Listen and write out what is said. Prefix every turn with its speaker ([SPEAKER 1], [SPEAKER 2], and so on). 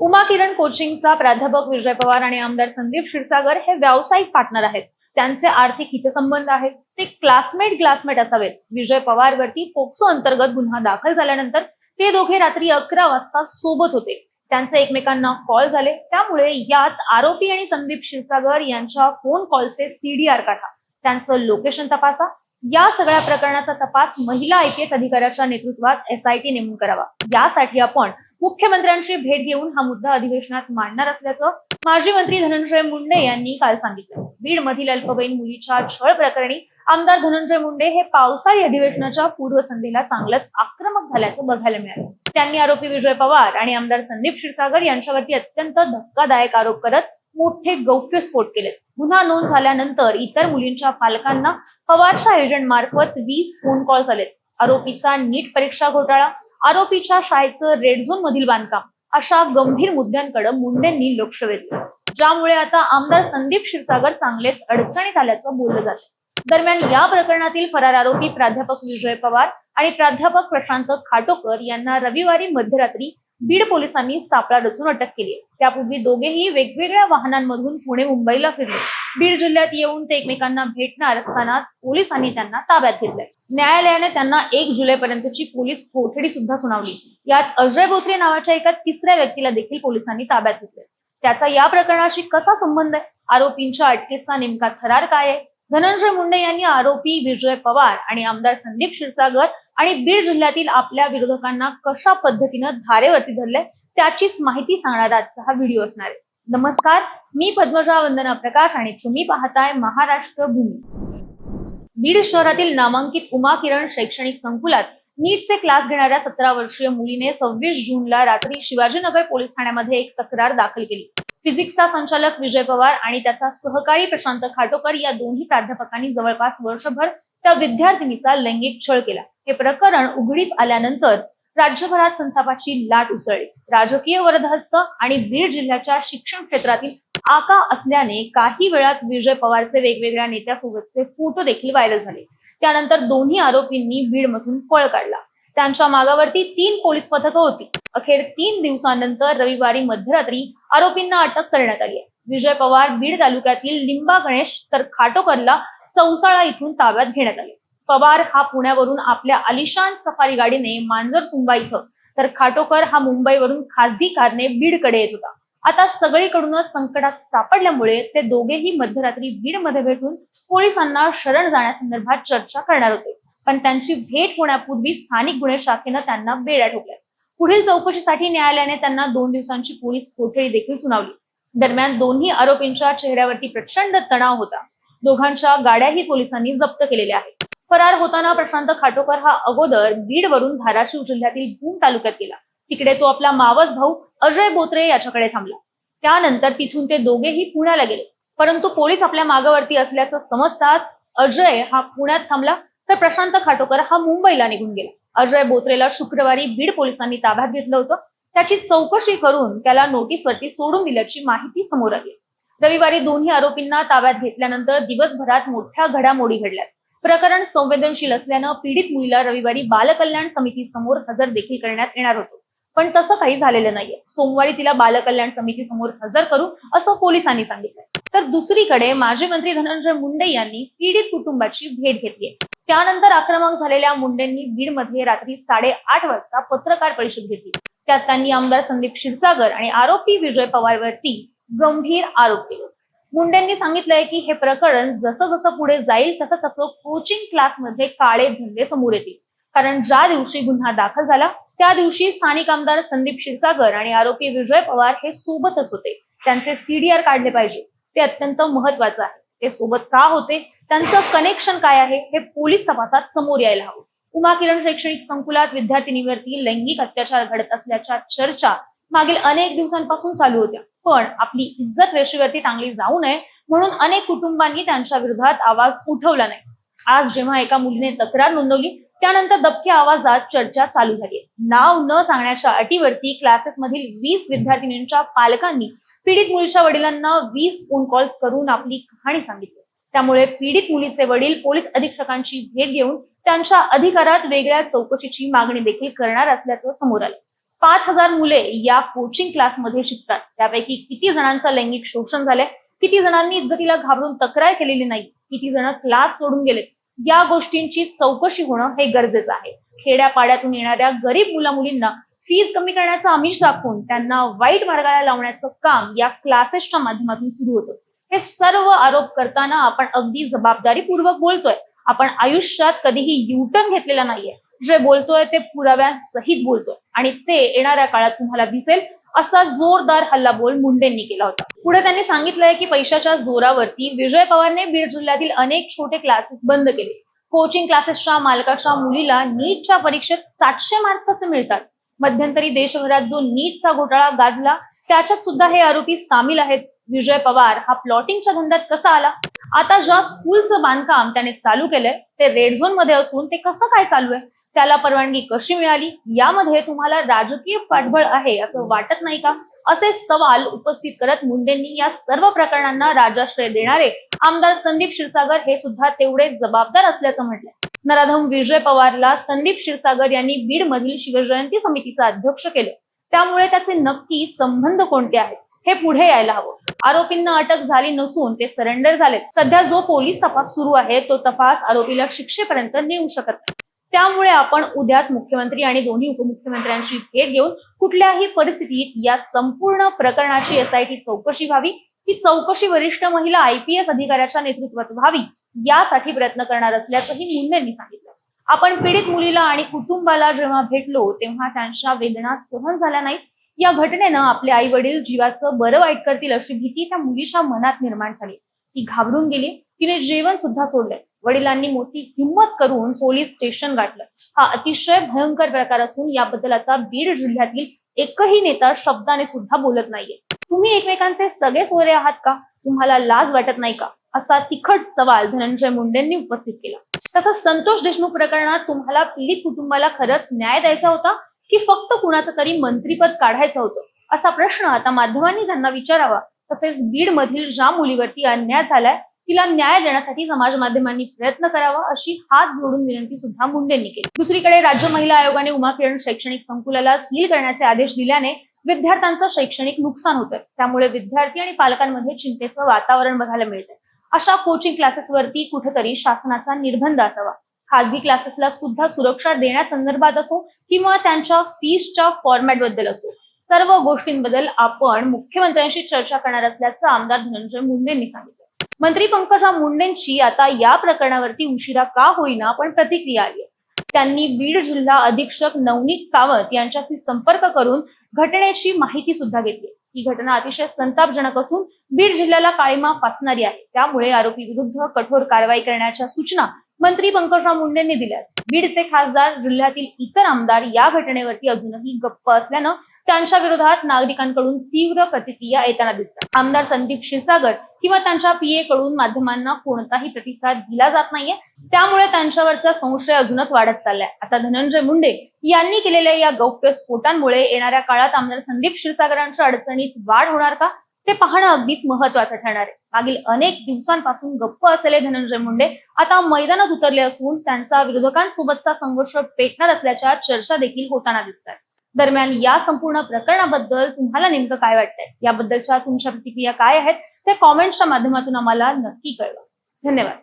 [SPEAKER 1] उमा किरण कोचिंगचा प्राध्यापक विजय पवार आणि आमदार संदीप क्षीरसागर हे व्यावसायिक पार्टनर आहेत. त्यांचे आर्थिक हितसंबंध आहेत. ते क्लासमेट क्लासमेट असावेत. विजय पवार वरती पोक्सो अंतर्गत गुन्हा दाखल झाल्यानंतर ते दोघे रात्री अकरा वाजता सोबत होते. त्यांचे एकमेकांना कॉल झाले. त्यामुळे यात आरोपी आणि संदीप क्षीरसागर यांच्या फोन कॉलचे सीडीआर काढा. त्यांचं लोकेशन तपासा. या सगळ्या प्रकरणाचा तपास महिला आय पी एस अधिकाऱ्याच्या नेतृत्वात एसआयटी नेमून करावा. यासाठी आपण मुख्यमंत्र्यांची भेट घेऊन हा मुद्दा अधिवेशनात मांडणार असल्याचं माजी मंत्री धनंजय मुंडे यांनी काल सांगितलं. बीड मधील अल्पवयीन मुलीच्या छळ प्रकरणी आमदार धनंजय मुंडे हे पावसाळी अधिवेशनाच्या पूर्वसंध्येला चांगलंच आक्रमक झाल्याचं बघायला मिळालं. त्यांनी आरोपी विजय पवार आणि आमदार संदीप क्षीरसागर यांच्यावरती अत्यंत धक्कादायक आरोप करत मोठे गौप्यस्फोट केले. गुन्हा नोंद झाल्यानंतर इतर मुलींच्या पालकांना पवारच्या एजंट मार्फत वीस फोन कॉल झालेत आरोपीचा नीट परीक्षा घोटाळा आरोपीच्या शाळेचं रेड झोन मधील बांधकाम अशा गंभीर मुद्द्यांकडे मुंडेंनी लक्ष वेधलं. ज्यामुळे आता आमदार संदीप क्षीरसागर चांगलेच अडचणीत आल्याचं बोललं जातं. दरम्यान या प्रकरणातील फरार आरोपी प्राध्यापक विजय पवार आणि प्राध्यापक प्रशांत खाटोकर यांना रविवारी मध्यरात्री बीड पोलिसांनी सापळा रचून अटक केली त्यापूर्वी दोघेही वेगवेगळ्या वाहनांमधून पुणे मुंबईला फिरले. बीड जिल्ह्यात येऊन ते एकमेकांना भेटणार असतानाच पोलिसांनी त्यांना ताब्यात घेतलंय. न्यायालयाने त्यांना एक जुलैपर्यंतची पोलीस कोठडी सुद्धा सुनावली. यात अजय बोत्रे नावाच्या एका तिसऱ्या व्यक्तीला देखील पोलिसांनी ताब्यात घेतले. त्याचा या प्रकरणाशी कसा संबंध आहे? आरोपींच्या अटकेचा नेमका थरार काय आहे? धनंजय मुंडे यांनी आरोपी विजय पवार आणि आमदार संदीप क्षीरसागर आणि बीड जिल्ह्यातील आपल्या विरोधकांना कशा पद्धतीनं धारेवरती धरले त्याचीच माहिती सांगणारा आजचा हा व्हिडिओ असणार आहे. नमस्कार मी पद्मजा वंदना प्रकाश आणि तुम्ही पाहताय महाराष्ट्र भूमी. बीड शहरातील नामांकित उमा किरण शैक्षणिक संकुलात नीटचे क्लास घेणाऱ्या सतरा वर्षीय मुलीने सव्वीस जूनला रात्री शिवाजीनगर पोलीस ठाण्यामध्ये एक तक्रार दाखल केली. फिजिक्सचा संचालक विजय पवार आणि त्याचा सहकारी प्रशांत खाटोकर या दोन्ही प्राध्यापकांनी जवळपास वर्षभर त्या विद्यार्थिनीचा लैंगिक छळ केला. हे प्रकरण उघडीस आल्यानंतर राज्यभरात संतापाची लाट उसळली. राजकीय वरदहस्त आणि बीड जिल्ह्याच्या शिक्षण क्षेत्रातील आका असल्याने काही वेळात विजय पवारचे वेगवेगळ्या नेत्यासोबतचे फोटो देखील व्हायरल झाले. त्यानंतर दोन्ही आरोपींनी बीडमधून पळ काढला. त्यांच्या मागावरती तीन पोलीस पथकं होती. अखेर तीन दिवसानंतर रविवारी मध्यरात्री आरोपींना अटक करण्यात आली आहे. विजय पवार बीड तालुक्यातील लिंबा गणेश तर खाटोकरला चौसाळा इथून ताब्यात घेण्यात आले. पवार हा पुण्यावरून आपल्या आलिशान सफारी गाडीने मांजर सुंबा इथं. तर खाटोकर हा मुंबईवरून खासगी कारने बीडकडे येत होता. आता सगळीकडूनच संकटात सापडल्यामुळे ते दोघेही मध्यरात्री बीडमध्ये भेटून पोलिसांना शरण जाण्यासंदर्भात चर्चा करणार होते. पण त्यांची भेट होण्यापूर्वी स्थानिक गुन्हे शाखेनं त्यांना बेड्या ठोकल्या. पुढील चौकशीसाठी न्यायालयाने त्यांना दोन दिवसांची पोलीस कोठडी देखील सुनावली. दरम्यान दोन्ही आरोपींच्या चेहऱ्यावरती प्रचंड तणाव होता. दोघांच्या गाड्याही पोलिसांनी जप्त केलेल्या आहेत. फरार होताना प्रशांत खाटोकर हा अगोदर बीड वरून धाराशिव जिल्ह्यातील भूम तालुक्यात गेला. तिकडे तो आपला मावस भाऊ अजय बोत्रे याच्याकडे थांबला. त्यानंतर तिथून ते दोघेही पुण्याला गेले. परंतु पोलीस आपल्या मागावरती असल्याचं समजताच अजय हा पुण्यात थांबला तर प्रशांत खाटोकर हा मुंबईला निघून गेला. अजय बोत्रेला शुक्रवारी बीड पोलिसांनी ताब्यात घेतलं होतं. त्याची चौकशी करून त्याला नोटीसवरती सोडून दिल्याची माहिती समोर आली. रविवारी दोन्ही आरोपींना ताब्यात घेतल्यानंतर दिवसभरात मोठ्या घडामोडी घडल्या प्रकरण संवेदनशील असल्यानं पीडित मुलीला रविवारी बालकल्याण समिती समोर हजर देखील करण्यात येणार होतं. पण तसं काही झालेलं नाहीये. सोमवारी तिला बालकल्याण समितीसमोर हजर करू असं पोलिसांनी सांगितलं तर दुसरीकडे माजी मंत्री धनंजय मुंडे यांनी पीडित कुटुंबाची भेट घेतली त्यानंतर आक्रमक झालेल्या मुंडेंनी बीडमध्ये रात्री साडेआठ वाजता पत्रकार परिषद घेतली. त्यात त्यांनी आमदार संदीप क्षीरसागर आणि आरोपी विजय पवारवरती गंभीर आरोप केले. मुंडेंनी सांगितलंय की हे प्रकरण जसं जसं पुढे जाईल तसं तसं कोचिंग क्लासमध्ये काळे धंदे समोर येतील. कारण ज्या दिवशी गुन्हा दाखल झाला त्या दिवशी स्थानिक आमदार संदीप क्षीरसागर आणि आरोपी विजय पवार हे सोबतच होते. त्यांचे सीडीआर काढले पाहिजे. ते अत्यंत महत्वाचं आहे. ते सोबत का होते? त्यांचं कनेक्शन काय आहे? हे पोलीस तपासात समोर यायला हवं. उमा किरण शैक्षणिक संकुलात विद्यार्थिनीवरती लैंगिक अत्याचार घडत असल्याच्या चर्चा मागील अनेक दिवसांपासून चालू होत्या. पण आपली इज्जत वेशीवरती टांगली जाऊ नये म्हणून अनेक कुटुंबांनी त्यांच्या विरोधात आवाज उठवला नाही. आज जेव्हा एका मुलीने तक्रार नोंदवली त्यानंतर दबक्या आवाजात चर्चा चालू झाली. नाव न सांगण्याच्या अटीवरती क्लासेस मधील वीस विद्यार्थिनींच्या पालकांनी पीडित मुलीच्या वडिलांना वीस फोन कॉल्स करून आपली कहाणी सांगितली. त्यामुळे पीडित मुलीचे वडील पोलीस अधीक्षकांची भेट घेऊन त्यांच्या अधिकारात वेगळ्या चौकशीची मागणी देखील करणार असल्याचं समोर आलं. पाच हजार मुले या कोचिंग क्लासमध्ये शिकतात. त्यापैकी किती जणांचं लैंगिक शोषण झालंय? किती जणांनी इज्जतीला घाबरून तक्रार केलेली नाही किती जण क्लास सोडून गेलेत? या गोष्टींची चौकशी होणं हे गरजेचं आहे. खेड्यापाड्यातून येणाऱ्या गरीब मुला मुलींना फीज कमी करण्याचं आमिष दाखवून त्यांना वाईट मार्गाला लावण्याचं काम या क्लासेसच्या माध्यमातून सुरू होतं. हे सर्व आरोप करताना आपण अगदी जबाबदारीपूर्वक बोलतोय. आपण आयुष्यात कधीही युटर्न घेतलेला नाहीये. जे बोलतोय ते पुराव्यांसहित बोलतोय. आणि ते येणाऱ्या काळात तुम्हाला दिसेल. असा जोरदार हल्लाबोल मुंडेंनी केला होता. पुढे त्यांनी सांगितलंय की पैशाच्या जोरावरती विजय पवारने बीड जिल्ह्यातील अनेक छोटे क्लासेस बंद केले. कोचिंग क्लासेसच्या मालकाच्या मुलीला नीटच्या परीक्षेत सातशे मार्क कसे मिळतात? मध्यंतरी देशभरात जो नीटचा घोटाळा गाजला त्याच्यात सुद्धा हे आरोपी सामील आहेत. विजय पवार हा प्लॉटिंगच्या धंद्यात कसा आला? आता ज्या स्कूलचं बांधकाम त्याने चालू केलंय ते रेड झोनमध्ये असून ते कसं काय चालू आहे? त्याला परवानगी कशी मिळाली? यामध्ये तुम्हाला राजकीय पाठबळ आहे असं वाटत नाही का? असे सवाल उपस्थित करत मुंडेंनी या सर्व प्रकरणांना राजाश्रय देणारे आमदार संदीप क्षीरसागर हे सुद्धा तेवढे जबाबदार असल्याचं म्हटलंय. नराधम विजय पवारला संदीप क्षीरसागर यांनी बीड मधील शिवजयंती समितीचं अध्यक्ष केलं. त्यामुळे त्याचे नक्की संबंध कोणते आहेत? हे पुढे यायला हवं. आरोपींना अटक झाली नसून ते सरेंडर झालेत. सध्या जो पोलीस तपास सुरू आहे तो तपास आरोपीला शिक्षेपर्यंत नेऊ शकत नाही. त्यामुळे आपण उद्याच मुख्यमंत्री आणि दोन्ही उपमुख्यमंत्र्यांची भेट घेऊन कुठल्याही परिस्थितीत या संपूर्ण प्रकरणाची एसआयटी चौकशी व्हावी ही चौकशी वरिष्ठ महिला आयपीएस अधिकाऱ्याच्या नेतृत्वात व्हावी यासाठी प्रयत्न करणार असल्याचंही मुंडेंनी सांगितलं. आपण पीडित मुलीला आणि कुटुंबाला जेव्हा भेटलो तेव्हा त्यांच्या वेदना सहन झाल्या नाहीत. या घटनेनं आपले आई वडील जीवाचं बरं वाईट करतील अशी भीती त्या मुलीच्या मनात निर्माण झाली. ती घाबरून गेली. तिने जेवण सुद्धा सोडलंय वडिलांनी मोठी हिंमत करून पोलीस स्टेशन गाठलं. हा अतिशय भयंकर प्रकार असून याबद्दल आता बीड जिल्ह्यातील एकही नेता शब्दाने सुद्धा बोलत नाहीये. तुम्ही एकमेकांचे सगळे सोयरे आहात का? तुम्हाला लाज वाटत नाही का? असा तिखट सवाल धनंजय मुंडेंनी उपस्थित केला. तसंच संतोष देशमुख प्रकरणात तुम्हाला पीडित कुटुंबाला खरंच न्याय द्यायचा होता की फक्त कुणाचं तरी मंत्रीपद काढायचं होतं? असा प्रश्न आता माध्यमांनी त्यांना विचारावा. तसेच बीड मधील ज्या मुलीवरती अन्याय झालाय तिला न्याय देण्यासाठी समाज माध्यमांनी प्रयत्न करावा अशी हात जोडून विनंती सुद्धा मुंडेंनी केली. दुसरीकडे राज्य महिला आयोगाने उमा किरण शैक्षणिक संकुलाला सील करण्याचे आदेश दिल्याने विद्यार्थ्यांचं शैक्षणिक नुकसान होतं. त्यामुळे विद्यार्थी आणि पालकांमध्ये चिंतेचं वातावरण बघायला मिळतंय. अशा कोचिंग क्लासेसवरती कुठेतरी शासनाचा निर्बंध असावा. खासगी क्लासेसला सुद्धा सुरक्षा देण्यासंदर्भात असो किंवा त्यांच्या फीसच्या फॉर्मॅटबद्दल असो सर्व गोष्टींबद्दल आपण मुख्यमंत्र्यांशी चर्चा करणार असल्याचं आमदार धनंजय मुंडेंनी सांगितलं. मंत्री पंकजा मुंडेंची आता या प्रकरणावरती उशिरा का होईना पण प्रतिक्रिया आली आहे. त्यांनी बीड जिल्हा अधीक्षक नवनीत कावत यांच्याशी संपर्क करून घटनेची माहिती सुद्धा घेतली ही घटना अतिशय संतापजनक असून बीड जिल्ह्याला काळीमा फासणारी आहे. त्यामुळे आरोपी विरुद्ध कठोर कारवाई करण्याच्या सूचना मंत्री पंकजा मुंडेंनी दिल्या बीडचे खासदार जिल्ह्यातील इतर आमदार या घटनेवरती अजूनही गप्प असल्यानं त्यांच्या विरोधात नागरिकांकडून तीव्र प्रतिक्रिया येताना दिसतात. आमदार संदीप क्षीरसागर किंवा त्यांच्या पीए कडून माध्यमांना कोणताही प्रतिसाद दिला जात नाहीये. त्यामुळे त्यांच्यावरचा संशय अजूनच वाढत चाललाय. आता धनंजय मुंडे यांनी केलेल्या या गौप्य स्फोटांमुळे येणाऱ्या काळात आमदार संदीप क्षीरसागरांच्या अडचणीत वाढ होणार का? ते पाहणं अगदीच महत्वाचं ठरणार आहे. मागील अनेक दिवसांपासून गप्प असलेले धनंजय मुंडे आता मैदानात उतरले असून त्यांचा विरोधकांसोबतचा संघर्ष पेटणार असल्याच्या चर्चा देखील होताना दिसतात. दरम्यान या संपूर्ण प्रकरणाबद्दल तुम्हाला नेमकं काय वाटतंय? याबद्दलच्या तुमच्या प्रतिक्रिया काय आहेत? त्या कॉमेंट्सच्या माध्यमातून आम्हाला नक्की कळवा. धन्यवाद.